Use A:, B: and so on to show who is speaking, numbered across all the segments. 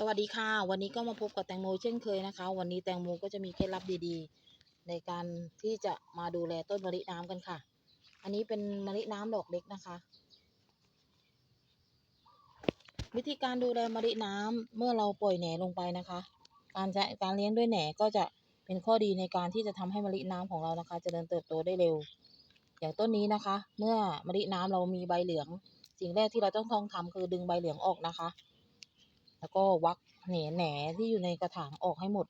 A: สวัสดีค่ะ วันนี้ก็มาพบกับแตงโมเช่นเคยนะคะ วันนี้แตงโมก็จะมีเคล็ดลับดีๆ ในการที่จะมาดูแลต้นมะลิน้ำกันค่ะ อันนี้เป็นมะลิน้ำดอกเล็กนะคะ วิธีการดูแลมะลิน้ำเมื่อเราปล่อยแหนลงไปนะคะ การจะการเลี้ยงด้วยแหนก็จะเป็นข้อดีในการที่จะทำให้มะลิน้ำของเรานะคะเจริญเติบโตได้เร็ว อย่างต้นนี้นะคะ เมื่อมะลิน้ำเรามีใบเหลือง สิ่งแรกที่เราต้องต้องทำคือดึงใบเหลืองออกนะคะ แล้วก็วักแหนแหนที่อยู่ในกระถางออกให้หมด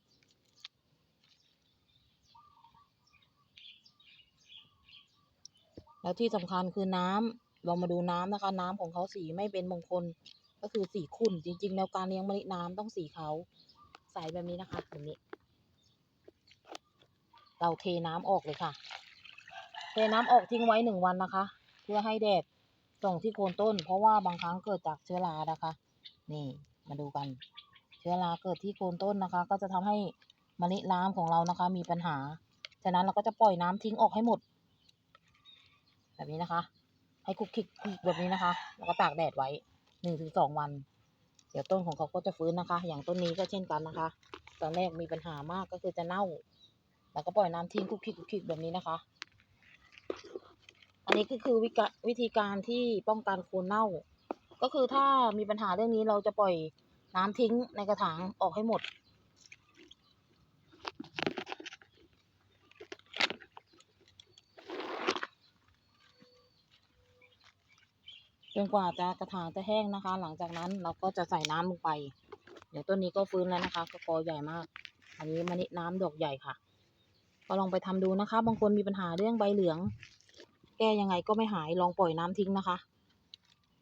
A: แล้วที่สำคัญคือน้ำเรามาดูน้ำนะคะ น้ำของเขาสีไม่เป็นมงคล ก็คือสีขุ่นจริง ๆ แล้วการเลี้ยงมะลิน้ำต้องสีขาวใสแบบนี้นะคะแบบนี้ เราเทน้ำออกเลยค่ะ เทน้ำออกทิ้งไว้หนึ่งวันนะคะ เพื่อให้แดดส่องที่โคนต้น เพราะว่าบางครั้งเกิดจากเชื้อรานะคะ นี่ มาดูกัน เชื้อราเกิดที่โคนต้นนะคะ ก็จะทำให้มะลิน้ำของเรานะคะ มีปัญหา ฉะนั้นเราก็จะปล่อยน้ำทิ้งออกให้หมด แบบนี้นะคะ ให้คุกคิกแบบนี้นะคะ แล้วก็ตากแดดไว้หนึ่งถึงสองวัน เดี๋ยวต้นของเขาก็จะฟื้นนะคะ อย่างต้นนี้ก็เช่นกันนะคะ ตอนแรกมีปัญหามากก็คือจะเน่า แล้วก็ปล่อยน้ำทิ้งคุกคิกคุกคิกแบบนี้นะคะ อันนี้ก็คือววิธีการที่ป้องกันโคนเน่า ก็คือถ้ามีปัญหาเรื่องนี้เราจะปล่อย น้ำทิ้งในกระถางออกให้หมด จนกว่าจะกระถางจะแห้งนะคะ หลังจากนั้นเราก็จะใส่น้ำลงไป เดี๋ยวต้นนี้ก็ฟื้นแล้วนะคะก็กอใหญ่มาก อันนี้มะนิน้ำดอกใหญ่ค่ะ ก็ลองไปทำดูนะคะ บางคนมีปัญหาเรื่องใบเหลือง แก้ยังไงก็ไม่หายลองปล่อยน้ำทิ้งนะคะ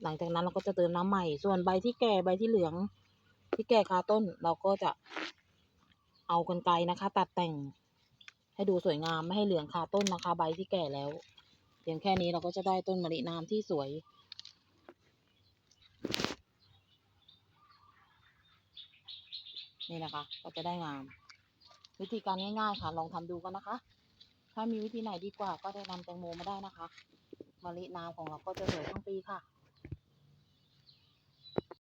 A: หลังจากนั้นเราก็จะเติมน้ำใหม่ ส่วนใบที่แก่ใบที่เหลือง ที่แก่คาต้นเราก็จะเอากรรไกรนะคะ ตัดแต่งให้ดูสวยงามไม่ให้เหลืองคาต้นนะคะ ใบที่แก่แล้วเพียงแค่นี้เราก็จะได้ต้นมะลิน้ำที่สวยนี่นะคะ ก็จะได้งาม วิธีการง่ายๆค่ะ ลองทำดูกันนะคะ ถ้ามีวิธีไหนดีกว่าก็แนะนำแตงโมมาได้นะคะมะลิน้ำของเราก็จะสวยทั้งปีค่ะ